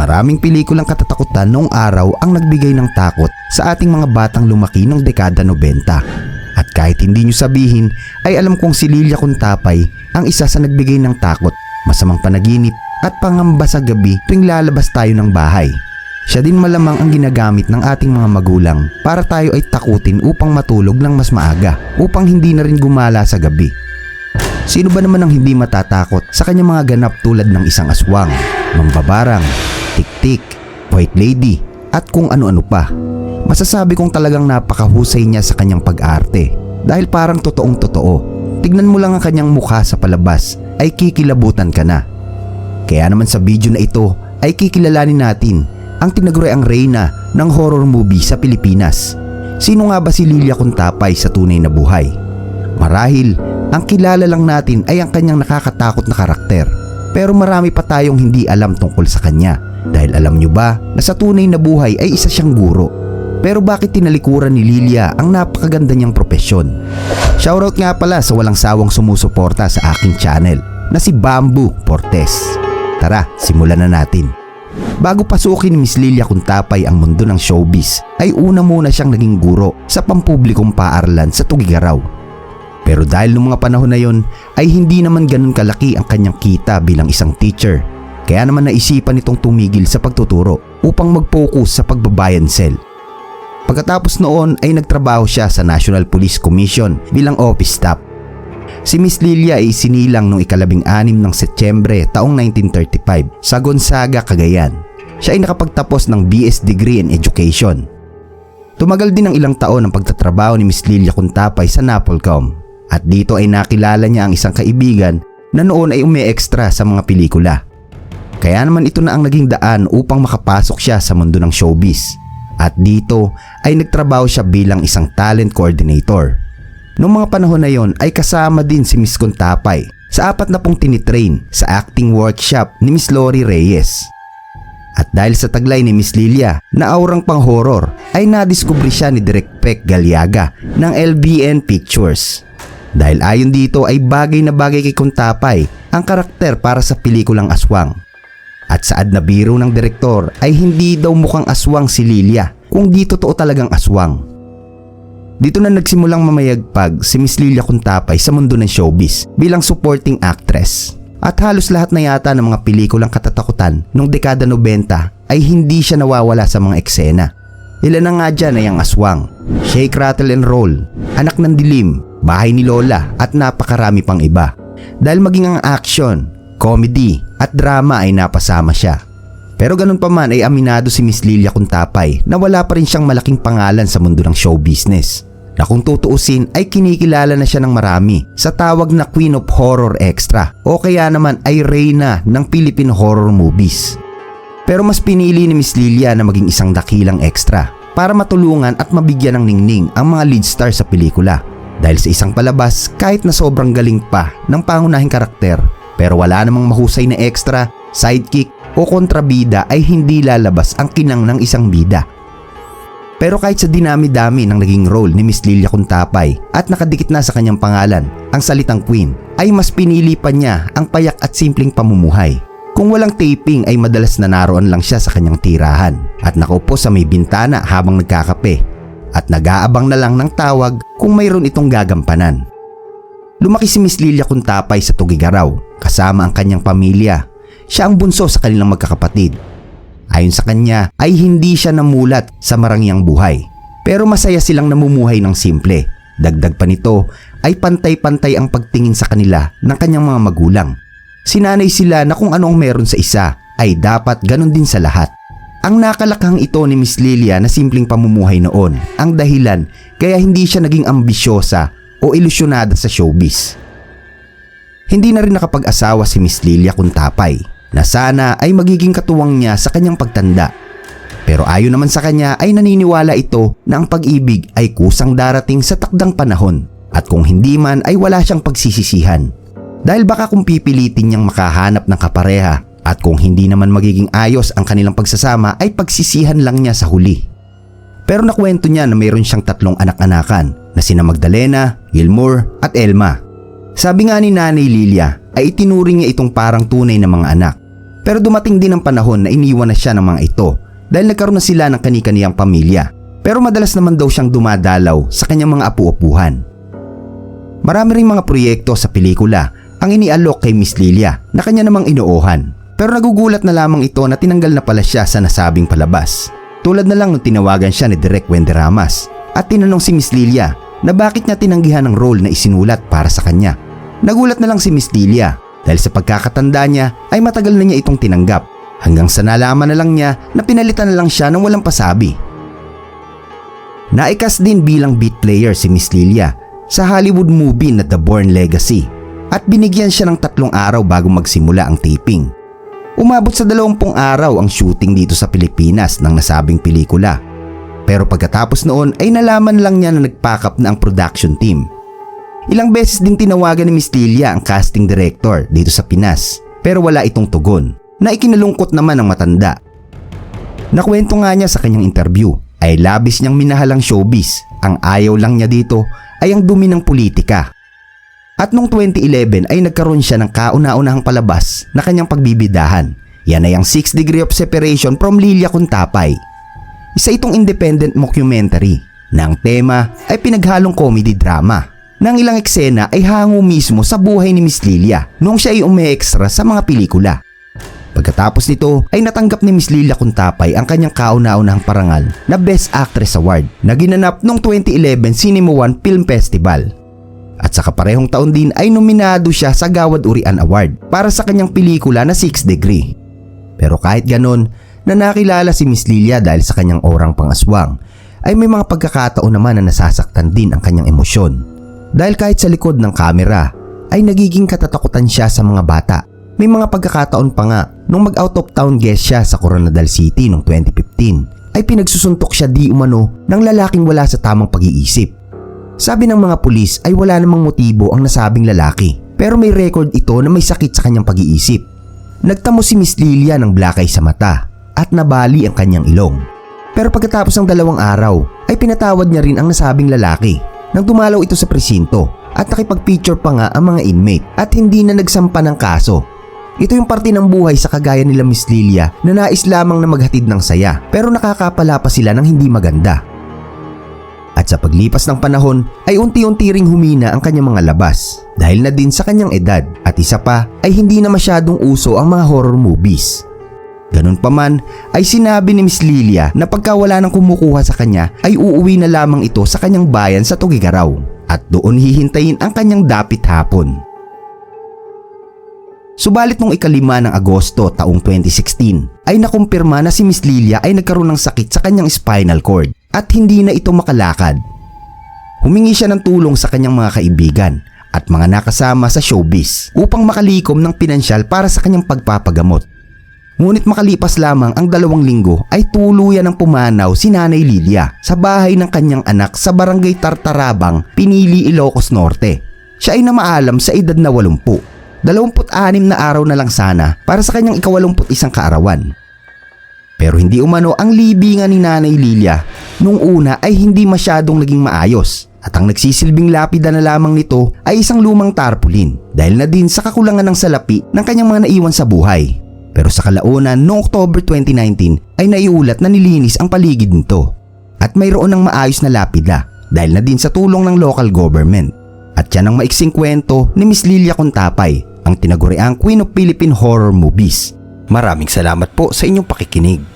Maraming pelikulang katatakutan noong araw ang nagbigay ng takot sa ating mga batang lumaki ng dekada 90. At kahit hindi nyo sabihin, ay alam kong si Lilia Kuntapay ang isa sa nagbigay ng takot, masamang panaginip at pangamba sa gabi tuwing lalabas tayo ng bahay. Siya din malamang ang ginagamit ng ating mga magulang para tayo ay takutin upang matulog ng mas maaga upang hindi na rin gumala sa gabi. Sino ba naman ang hindi matatakot sa kanyang mga ganap tulad ng isang aswang, mambabarang, tiktik, white lady at kung ano-ano pa. Masasabi kong talagang napakahusay niya sa kanyang pag-arte dahil parang totoong totoo. Tignan mo lang ang kanyang mukha sa palabas ay kikilabutan ka na. Kaya naman sa video na ito ay kikilalanin natin ang tinaguriang reyna ng horror movie sa Pilipinas. Sino nga ba si Lilia Kuntapay sa tunay na buhay? Marahil, ang kilala lang natin ay ang kanyang nakakatakot na karakter. Pero marami pa tayong hindi alam tungkol sa kanya. Dahil alam nyo ba na sa tunay na buhay ay isa siyang guro. Pero bakit tinalikuran ni Lilia ang napakaganda niyang propesyon? Shoutout nga pala sa walang sawang sumusuporta sa aking channel na si Bamboo Portes. Tara, simulan na natin. Bago pasukin ni Miss Lilia Kuntapay ang mundo ng showbiz, ay una muna siyang naging guro sa pampublikong paaralan sa Tugigaraw. Pero dahil noong mga panahon na yon ay hindi naman ganun kalaki ang kanyang kita bilang isang teacher. Kaya naman naisipan nitong tumigil sa pagtuturo upang mag-focus sa pagbabayan cell. Pagkatapos noon ay nagtrabaho siya sa National Police Commission bilang office staff. Si Miss Lilia ay sinilang noong ikalabing anim ng Setyembre taong 1935 sa Gonzaga, Cagayan. Siya ay nakapagtapos ng BS degree in Education. Tumagal din ng ilang taon ang pagtatrabaho ni Miss Lilia Kuntapay sa Napolcom at dito ay nakilala niya ang isang kaibigan na noon ay umi-extra sa mga pelikula. Kaya naman ito na ang naging daan upang makapasok siya sa mundo ng showbiz. At dito ay nagtrabaho siya bilang isang talent coordinator. Noong mga panahon na yon ay kasama din si Miss Kuntapay sa apat na pong tinitrain sa acting workshop ni Miss Lori Reyes. At dahil sa taglay ni Miss Lilia na aurang pang horror ay nadiskubre siya ni Direk Peck Galiaga ng LBN Pictures. Dahil ayon dito ay bagay na bagay kay Kuntapay ang karakter para sa pelikulang Aswang. At saad na biro ng direktor ay hindi daw mukhang aswang si Lilia kung di totoo talagang aswang. Dito na nagsimulang mamayagpag si Miss Lilia Kuntapay sa mundo ng showbiz bilang supporting actress. At halos lahat na yata ng mga pelikulang katatakutan noong dekada 90 ay hindi siya nawawala sa mga eksena. Ilan na nga dyan ay ang aswang, Shake, Rattle and Roll, Anak ng Dilim, Bahay ni Lola at napakarami pang iba. Dahil maging ang action, comedy at drama ay napasama siya. Pero ganun pa man ay aminado si Miss Lilia Kuntapay na wala pa rin siyang malaking pangalan sa mundo ng show business. Na kung tutuusin ay kinikilala na siya ng marami sa tawag na Queen of Horror Extra o kaya naman ay Reyna ng Philippine Horror Movies. Pero mas pinili ni Miss Lilia na maging isang dakilang extra para matulungan at mabigyan ng ningning ang mga lead star sa pelikula. Dahil sa isang palabas kahit na sobrang galing pa ng pangunahing karakter pero wala namang mahusay na extra, sidekick o kontrabida ay hindi lalabas ang kinang ng isang bida. Pero kahit sa dinami-dami ng naging role ni Miss Lilia Kuntapay at nakadikit na sa kanyang pangalan, ang salitang queen, ay mas pinili pa niya ang payak at simpleng pamumuhay. Kung walang taping ay madalas na naroon lang siya sa kanyang tirahan at nakaupo sa may bintana habang nagkakape at nag-aabang na lang ng tawag kung mayroon itong gagampanan. Lumaki si Miss Lilia Kuntapay sa Tugigaraw kasama ang kanyang pamilya. Siya ang bunso sa kanilang magkakapatid. Ayon sa kanya ay hindi siya namulat sa marangyang buhay. Pero masaya silang namumuhay ng simple. Dagdag pa nito ay pantay-pantay ang pagtingin sa kanila ng kanyang mga magulang. Sinanay sila na kung ano ang meron sa isa ay dapat ganun din sa lahat. Ang nakalakhang ito ni Miss Lilia na simpleng pamumuhay noon ang dahilan kaya hindi siya naging ambisyosa o ilusyonada sa showbiz. Hindi na rin nakapag-asawa si Miss Lilia Kuntapay na sana ay magiging katuwang niya sa kanyang pagtanda. Pero ayon naman sa kanya ay naniniwala ito na ang pag-ibig ay kusang darating sa takdang panahon at kung hindi man ay wala siyang pagsisisihan. Dahil baka kung pipilitin niyang makahanap ng kapareha at kung hindi naman magiging ayos ang kanilang pagsasama ay pagsisihan lang niya sa huli. Pero nakwento niya na mayroon siyang tatlong anak-anakan na sina Magdalena, Gilmore at Elma. Sabi nga ni Nanay Lilia ay itinuring niya itong parang tunay na mga anak. Pero dumating din ang panahon na iniwan na siya ng mga ito dahil nagkaroon na sila ng kani-kaniyang pamilya. Pero madalas naman daw siyang dumadalaw sa kanyang mga apu-upuhan. Marami ring mga proyekto sa pelikula ang inialok kay Miss Lilia na kanya namang inuohan. Pero nagugulat na lamang ito na tinanggal na pala siya sa nasabing palabas. Tulad na lang nung tinawagan siya ni Direk Wenderamas at tinanong si Miss Lilia na bakit niya tinanggihan ang role na isinulat para sa kanya. Nagulat na lang si Miss Lilia dahil sa pagkakatanda niya ay matagal na niya itong tinanggap hanggang sa nalaman na lang niya na pinalitan na lang siya ng walang pasabi. Naikas din bilang beat player si Miss Lilia sa Hollywood movie na The Bourne Legacy at binigyan siya ng tatlong araw bago magsimula ang taping. Umabot sa dalawampung araw ang shooting dito sa Pilipinas ng nasabing pelikula. Pero pagkatapos noon ay nalaman lang niya na nagpack up na ang production team. Ilang beses din tinawagan ni Miss Lilia ang casting director dito sa Pinas pero wala itong tugon na ikinalungkot naman ng matanda. Nakwento nga niya sa kanyang interview ay labis niyang minahal ang showbiz. Ang ayaw lang niya dito ay ang dumi ng politika. At noong 2011 ay nagkaroon siya ng kauna-unahang palabas na kanyang pagbibidahan. Yan ay ang 6 Degree of Separation from Lilia Kuntapay. Isa itong independent mockumentary na ang tema ay pinaghalong comedy drama. Nang ilang eksena ay hango mismo sa buhay ni Miss Lilia noong siya ay ume-extra sa mga pelikula. Pagkatapos nito ay natanggap ni Miss Lilia Kuntapay ang kanyang kauna-unahang parangal na Best Actress Award na ginanap noong 2011 Cinema One Film Festival. At sa kaparehong taon din ay nominado siya sa Gawad Urian Award para sa kanyang pelikula na 6 Degree. Pero kahit ganon, na nakilala si Miss Lilia dahil sa kanyang orang pangaswang, ay may mga pagkakataon naman na nasasaktan din ang kanyang emosyon. Dahil kahit sa likod ng kamera, ay nagiging katatakutan siya sa mga bata. May mga pagkakataon pa nga nung mag-out of town guest siya sa Coronadal City noong 2015 ay pinagsusuntok siya di umano ng lalaking wala sa tamang pag-iisip. Sabi ng mga pulis ay wala namang motibo ang nasabing lalaki pero may record ito na may sakit sa kanyang pag-iisip. Nagtamo si Miss Lilia ng black eye sa mata at nabali ang kanyang ilong. Pero pagkatapos ng dalawang araw ay pinatawad niya rin ang nasabing lalaki nang dumalaw ito sa presinto at nakipag-picture pa nga ang mga inmate at hindi na nagsampa ng kaso. Ito yung parte ng buhay sa kagaya nila Miss Lilia na nais lamang na maghatid ng saya pero nakakapala pa sila ng hindi maganda. At sa paglipas ng panahon ay unti-unti ring humina ang kanyang mga labas dahil na din sa kanyang edad at isa pa ay hindi na masyadong uso ang mga horror movies. Ganun pa man ay sinabi ni Miss Lilia na pagka wala nang kumukuha sa kanya ay uuwi na lamang ito sa kanyang bayan sa Tugigaraw at doon hihintayin ang kanyang dapit hapon. Subalit nung ikalima ng Agosto taong 2016 ay nakumpirma na si Miss Lilia ay nagkaroon ng sakit sa kanyang spinal cord at hindi na ito makalakad. Humingi siya ng tulong sa kanyang mga kaibigan at mga nakasama sa showbiz upang makalikom ng pinansyal para sa kanyang pagpapagamot. Ngunit makalipas lamang ang dalawang linggo ay tuluyan ng pumanaw si Nanay Lilia sa bahay ng kanyang anak sa barangay Tartarabang, Pinili, Ilocos Norte. Siya ay namaalam sa edad na 80. 26 na araw na lang sana para sa kanyang ikawalumput isang kaarawan. Pero hindi umano ang libingan ni Nanay Lilia nung una ay hindi masyadong naging maayos at ang nagsisilbing lapida na lamang nito ay isang lumang tarpaulin dahil na din sa kakulangan ng salapi ng kanyang mga naiwan sa buhay. Pero sa kalaunan noong October 2019 ay naiulat na nilinis ang paligid nito at mayroon ng maayos na lapida dahil na din sa tulong ng local government. At yan ang maiksing kwento ni Miss Lilia Contapay, ang tinaguriang Queen of Philippine Horror Movies. Maraming salamat po sa inyong pakikinig.